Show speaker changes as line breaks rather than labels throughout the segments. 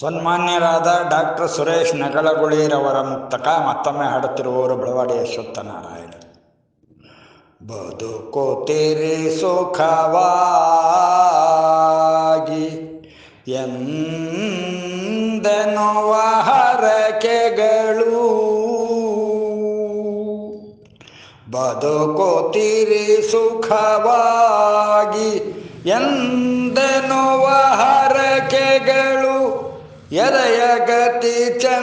ಸನ್ಮಾನ್ಯರಾದ doctor Suresh ನಗಳಗುಳಿರವರ ಮುಕ್ತಕ ಮತ್ತೊಮ್ಮೆ ಹಾಡುತ್ತಿರುವವರು ಬೆಳವಾಡಿ ಅಶ್ವತ್ಥನಾರಾಯಣ ಬದುಕೋತೀರಿ ಸುಖವಾಗಿ ಎಂದೆನೋವ ಹರಕೆಗಳು. ಬದುಕೋತಿರಿ ಸುಖವಾಗಿ ಎಂದೆನೋವ ಹರಕೆಗಳು. ಎದೆಯ ಗತಿ ಚನ್ನಾಗಿ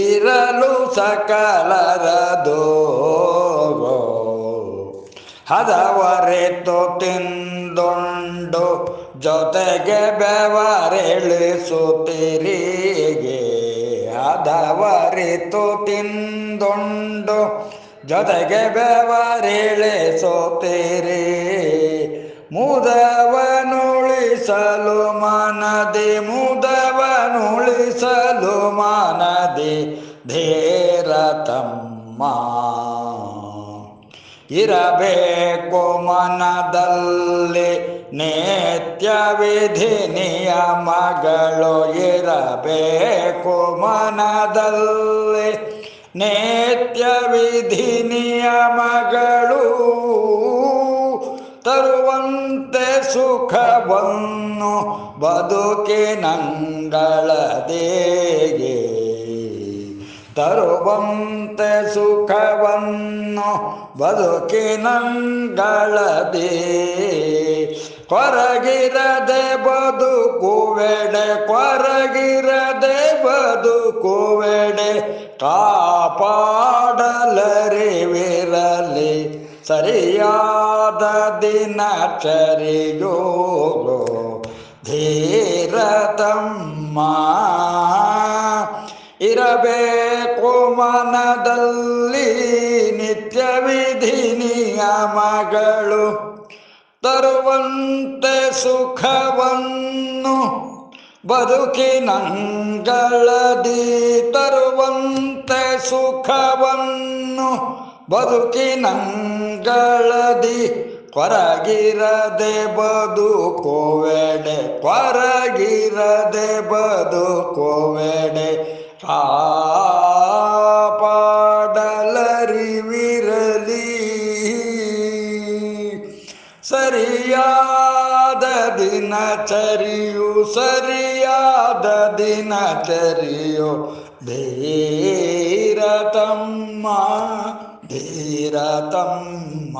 ಇರಲು ಸಕಲರದೋ ಹದವರೆತು ತಿಂದುಂಡು ಜೊತೆಗೆ ಬೆವರೆಳಿಸುತ್ತಿರಿಗೆ ಹದವರಿತು ತಿಂದುಂಡು ಜೊತೆಗೆ ಬೆವರಿಳಿಸುತ್ತೀರಿ. ಮುದವನುಳಿಸಲು ಮನದಿ ಮುದವನುಳಿಸಲು ಮನದಿ, ಧೇರ ತಮ್ಮ. ಇರಬೇಕು ಮನದಲ್ಲಿ ನೇತ್ಯ ವಿಧಿ ನಿಯಮಗಳು. ಇರಬೇಕು ಮನದಲ್ಲಿ ನೇತ್ಯ ವಿಧಿ ನಿಯಮಗಳು. ಸುಖವನ್ನು ಬದುಕಿನಂಗಳದೇಗೆ ತರುವಂತೆ ಸುಖವನ್ನು ಬದುಕಿನಂಗಳದೇ ಕೊರಗಿರದೆ ಬದುಕುವೆಡೆ ಕೊರಗಿರದೆ ಬದುಕುವೆಡೆ ಕಾಪಾಡಲರಿವಿರಲಿ. ಸರಿಯಾದ ದಿನಚರಿಯೋ ಧೀರ ತಮ್ಮ ಇರಬೇಕು ಮನದಲ್ಲಿ ನಿತ್ಯ ವಿಧಿ ನಿಯಮಗಳು. ತರುವಂತೆ ಸುಖವನ್ನು ಬದುಕಿನಂಗಳದಿ ತರುವಂತೆ ಸುಖವನ್ನು ಬದುಕಿನಂಗಳದಿ ಕೊರಗಿರದೆ ಬದುಕೋವೆಡೆ ಕೊರಗಿರದೆ ಬದುಕೋವೆಡೆ ಕಾಪಾಡಲರಿವಿರಲಿ ಸರಿಯಾದ ದಿನಚರಿಯು ಸರಿಯಾದ ದಿನಚರಿಯು ಬೇರ ತಮ್ಮ ಧೀರ ತಮ್ಮ